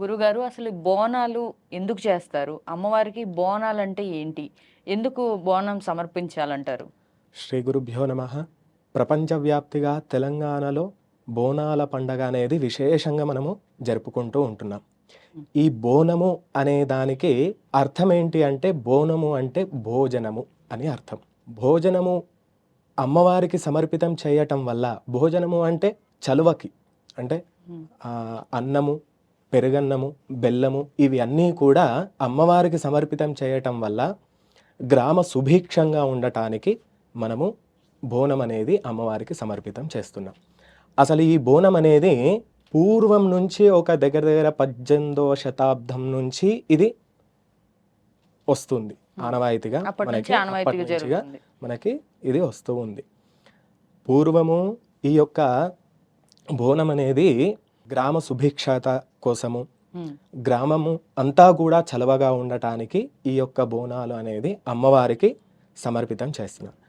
గురుగారు అసలు బోనాలు ఎందుకు చేస్తారు? అమ్మవారికి బోనాలు అంటే ఏంటి? ఎందుకు బోనం సమర్పించాలంటారు? శ్రీ గురుభ్యో నమ. ప్రపంచవ్యాప్తిగా తెలంగాణలో బోనాల పండగ అనేది విశేషంగా మనము జరుపుకుంటూ ఉంటున్నాం. ఈ బోనము అనే దానికి అర్థం ఏంటి అంటే బోనము అంటే భోజనము అని అర్థం. భోజనము అమ్మవారికి సమర్పితం చేయటం వల్ల భోజనము అంటే చలువకి అంటే అన్నము పెరుగన్నము బెల్లము ఇవి అన్నీ కూడా అమ్మవారికి సమర్పితం చేయటం వల్ల గ్రామ సుభిక్షంగా ఉండటానికి మనము బోనం అనేది అమ్మవారికి సమర్పితం చేస్తున్నాం. అసలు ఈ బోనం అనేది పూర్వం నుంచి ఒక దగ్గర దగ్గర పద్దెనిమిదవ శతాబ్దం నుంచి ఇది వస్తుంది. ఆనవాయితీగా మనకి ఆనవాయితీగా అప్పటి నుంచిగా జరుగుతుంది. మనకి ఇది వస్తూ ఉంది. పూర్వము ఈ యొక్క బోనం అనేది గ్రామ సుభిక్షత కోసము. గ్రామము అంతా కూడా చలవగా ఉండటానికి ఈ యొక్క బోనాలు అనేది అమ్మవారికి సమర్పితం చేస్తున్నారు